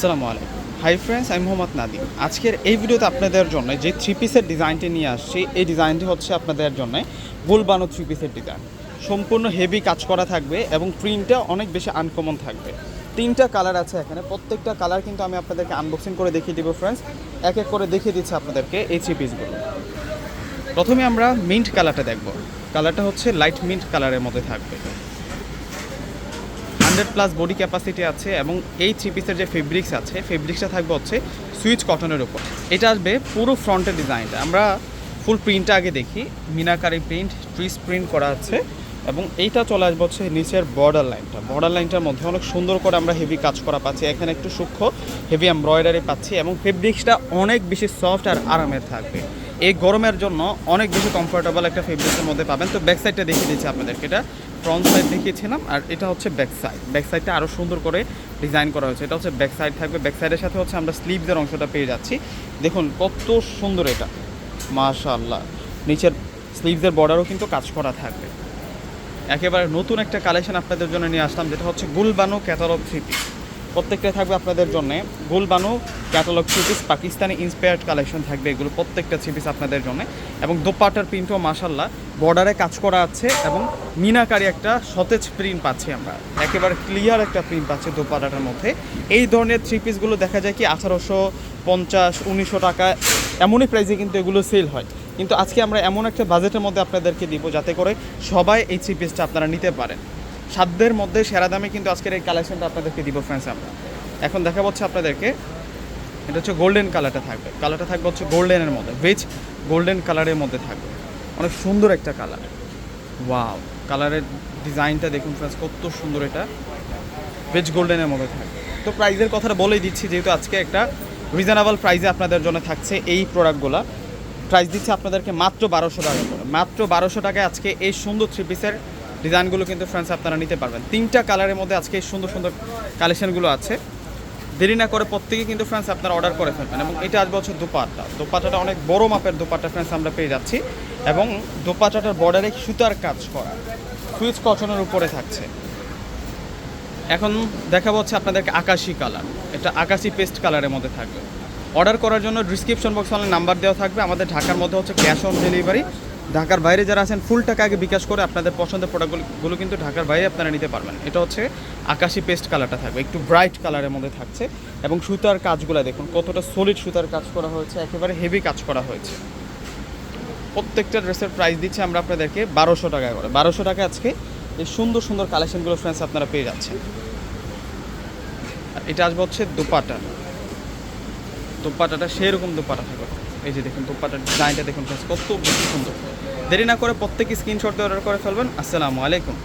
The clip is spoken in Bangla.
আসসালামু আলাইকুম। হাই ফ্রেন্ডস আমি মোহাম্মদ নাদিম আজকের এই ভিডিওতে আপনাদের জন্য যে থ্রি পিসের ডিজাইনটি নিয়ে আসছি, এই ডিজাইনটি হচ্ছে আপনাদের জন্য গোলবানো থ্রি পিসের ডিজাইন সম্পূর্ণ হেভি কাজ করা থাকবে এবং প্রিন্টটা অনেক বেশি আনকমন থাকবে। তিনটা কালার আছে এখানে। প্রত্যেকটা কালার কিন্তু আমি আপনাদেরকে আনবক্সিং করে দেখিয়ে দিব ফ্রেন্ডস এক এক করে দেখিয়ে দিচ্ছি আপনাদেরকে এই থ্রি পিসগুলো প্রথমে আমরা মিন্ট কালারটা দেখব। কালারটা হচ্ছে লাইট মিন্ট কালারের মধ্যে থাকবে। হান্ড্রেড প্লাস বডি ক্যাপাসিটি আছে এবং এই থ্রি পিসের যে ফেব্রিক্স আছে, ফেব্রিক্সটা থাকবে হচ্ছে সুইচ কটনের উপর। এটা আসবে পুরো ফ্রন্টের ডিজাইনটা। আমরা ফুল প্রিন্টটা আগে দেখি। মিনাকারি প্রিন্ট, ট্রিস প্রিন্ট করা আছে এবং এইটা চলে আসবে হচ্ছে নিচের বর্ডার লাইনটা বর্ডার লাইনটার মধ্যে অনেক সুন্দর করে আমরা হেভি কাজ করা পাচ্ছি। এখানে একটু সূক্ষ্ম হেভি এমব্রয়ডারি পাচ্ছি এবং ফেব্রিক্সটা অনেক বেশি সফট আর আরামের থাকবে। এই গরমের জন্য অনেক বেশি কমফোর্টেবল একটা ফেব্রিক্সের মধ্যে পাবেন। তো ব্যাক সাইডটা দেখিয়ে দিচ্ছি আপনাদেরকে এটা। ফ্রন্ট সাইড দেখিয়েছিলাম, আর এটা হচ্ছে ব্যাক সাইড ব্যাক সাইডটা আরও সুন্দর করে ডিজাইন করা হয়েছে। এটা হচ্ছে ব্যাক সাইড থাকবে। ব্যাক সাইডের সাথে হচ্ছে আমরা স্লিভসের অংশটা পেয়ে যাচ্ছি। দেখুন, কত সুন্দর এটা। মাশাল্লাহ নিচের স্লিভসের বর্ডারও কিন্তু কাজ করা থাকবে। একেবারে নতুন একটা কালেকশন আপনাদের জন্য নিয়ে আসলাম, যেটা হচ্ছে গুলবানো ক্যাটালগ পিস প্রত্যেকটা থাকবে আপনাদের জন্য। Gulbanu catalogue three piece Pakistani inspired collection থাকবে এগুলো প্রত্যেকটা থ্রি পিস আপনাদের জন্য। এবং দোপাটার প্রিন্টও মাসাল্লাহ বর্ডারে কাজ করা আছে এবং মিনাকারি একটা সতেজ প্রিন্ট পাচ্ছি আমরা। একেবারে ক্লিয়ার একটা প্রিন্ট পাচ্ছি দোপাটাটার মধ্যে। এই ধরনের থ্রি পিসগুলো দেখা যায় কি আঠারোশো পঞ্চাশ, উনিশশো টাকা, এমনই প্রাইসে কিন্তু এগুলো সেল হয়। কিন্তু আজকে আমরা এমন একটা বাজেটের মধ্যে আপনাদেরকে দিব যাতে করে সবাই এই থ্রি পিসটা আপনারা নিতে পারেন। সাধ্যের মধ্যে সেরা দামে কিন্তু আজকের এই কালেকশনটা আপনাদেরকে দিব ফ্রেন্ডস আমরা। এখন দেখা হচ্ছে আপনাদেরকে, এটা হচ্ছে গোল্ডেন কালারটা থাকবে। কালারটা থাকবে হচ্ছে গোল্ডেনের মধ্যে ভেজ গোল্ডেন কালারের মধ্যে থাকবে। অনেক সুন্দর একটা কালার ওয়াও কালারের ডিজাইনটা দেখুন ফ্রেন্ডস কত সুন্দর এটা। ভেজ গোল্ডেনের মধ্যে থাকবে। তো প্রাইজের কথাটা বলেই দিচ্ছি, যেহেতু আজকে একটা রিজনেবল প্রাইসে আপনাদের জন্য থাকছে এই প্রোডাক্টগুলো প্রাইস দিচ্ছে আপনাদেরকে মাত্র বারোশো টাকা করে। মাত্র বারোশো টাকায় আজকে এই সুন্দর থ্রি পিসের ডিজাইনগুলো কিন্তু ফ্রেন্ডস আপনারা নিতে পারবেন। তিনটা কালারের মধ্যে আজকে সুন্দর সুন্দর কালেকশনগুলো আছে। দেরি না করে প্রত্যেকে কিন্তু ফ্রেন্ডস আপনারা অর্ডার করে ফেলবেন এবং এটা আসবে হচ্ছে দোপাট্টা। দোপাট্টাটা অনেক বড় মাপের দোপাট্টা ফ্রেন্ডস আমরা পেয়ে যাচ্ছি এবং দোপাট্টাটার বর্ডারে সুতার কাজ করা। সুইচ কটনের উপরে থাকছে। এখন দেখাবো হচ্ছে আপনাদেরকে আকাশি কালার। এটা আকাশি পেস্ট কালারের মধ্যে থাকবে। অর্ডার করার জন্য ডিসক্রিপশন বক্স অনলাইন নাম্বার দেওয়া থাকবে। আমাদের ঢাকার মধ্যে হচ্ছে ক্যাশ অন ডেলিভারি ঢাকার বাইরে যারা আছেন ফুল টাকা আগে বিকাশ করে আপনাদের পছন্দের প্রোডাক্টগুলো কিন্তু ঢাকার বাইরে আপনারা নিতে পারবেন। এটা হচ্ছে আকাশি পেস্ট কালারটা থাকবে, একটু ব্রাইট কালারের মধ্যে থাকছে। এবং সুতার কাজগুলো দেখুন, কতটা সলিড সুতার কাজ করা হয়েছে, একেবারে হেভি কাজ করা হয়েছে। প্রত্যেকটা ড্রেসের প্রাইস দিচ্ছি আমরা আপনাদেরকে বারোশো টাকা করে। বারোশো টাকা আজকে এই সুন্দর সুন্দর কালেকশনগুলো ফ্রেন্ডস আপনারা পেয়ে যাচ্ছেন। এটা আসবে হচ্ছে দোপাটা। দোপাটাটা সেরকম দোপাটা থাকবে। এই যে দেখুন দোপাটার ডিজাইনটা দেখুন কত বেশি সুন্দর। দেরি না করে প্রত্যেক স্ক্রিনশট দিয়ে অর্ডার করে ফেলবেন। আসসালামু আলাইকুম।